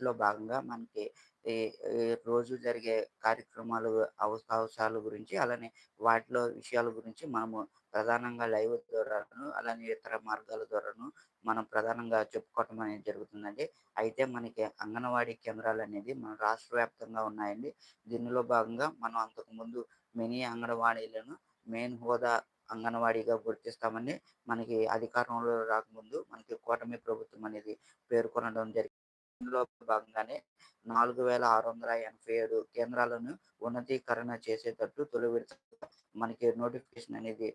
లో భాగంగా మనకి రోజు జరిగే కార్యక్రమాలు అవస అవసరాల గురించి అలానే వాటిలో విషయాల గురించి మనము ప్రధానంగా లైవ్ ద్వారాను అలానే ఇతర మార్గాల ద్వారాను మనం ప్రధానంగా చెప్పుకోవటం అనేది జరుగుతుందండి. అయితే మనకి అంగన్వాడీ కేంద్రాలు అనేది మన రాష్ట్ర వ్యాప్తంగా ఉన్నాయండి. దీనిలో భాగంగా మనం అంతకుముందు మినీ అంగన్వాడీలను మెయిన్ హోదా అంగన్వాడీగా గుర్తిస్తామని మనకి అధికారంలో రాకముందు మనకి కూటమి ప్రభుత్వం అనేది పేర్కొనడం జరిగింది ఇందులో భాగంగానే నాలుగు వేల ఆరు వందల ఎనభై ఏడు కేంద్రాలను ఉన్నతీకరణ చేసేటట్టు తొలి విడత మనకి నోటిఫికేషన్ అనేది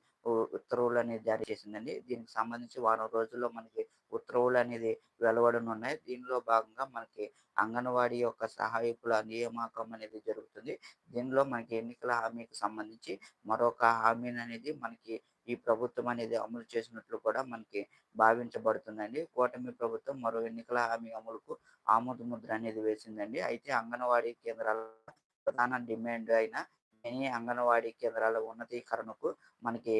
ఉత్తర్వులు అనేది జారీ చేసిందండి. దీనికి సంబంధించి వారం రోజుల్లో మనకి ఉత్తర్వులు అనేది వెలువడనున్నాయి. దీనిలో భాగంగా మనకి అంగన్వాడీ యొక్క సహాయకుల నియామకం అనేది జరుగుతుంది. దీనిలో మనకి ఎన్నికల హామీకి సంబంధించి మరొక హామీని అనేది మనకి ఈ ప్రభుత్వం అనేది అమలు చేసినట్లు కూడా మనకి భావించబడుతుందండి. కూటమి ప్రభుత్వం మరో ఎన్నికల హామీ అమలుకు ఆమోద ముద్ర అనేది వేసిందండి. అయితే అంగన్వాడీ కేంద్రాల ప్రధాన డిమాండ్ అయిన మినీ అంగన్వాడీ కేంద్రాల ఉన్నతీకరణకు మనకి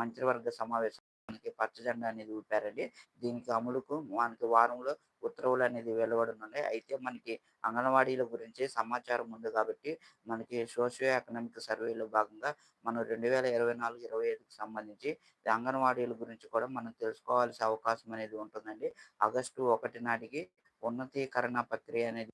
మంత్రివర్గ సమావేశం మనకి పచ్చజెండా అనేది ఊపారండి. దీనికి అమలుకు మనకి వారంలో ఉత్తర్వులు అనేది వెలువడనున్నాయి. అయితే మనకి అంగన్వాడీల గురించి సమాచారం ఉంది కాబట్టి మనకి సోషియో ఎకనామిక్ సర్వేలో భాగంగా మనం రెండు వేల ఇరవై నాలుగు ఇరవై ఐదుకి సంబంధించి అంగన్వాడీల గురించి కూడా మనం తెలుసుకోవాల్సిన అవకాశం అనేది ఉంటుందండి. ఆగస్టు ఒకటి నాటికి ఉన్నతీకరణ ప్రక్రియ అనేది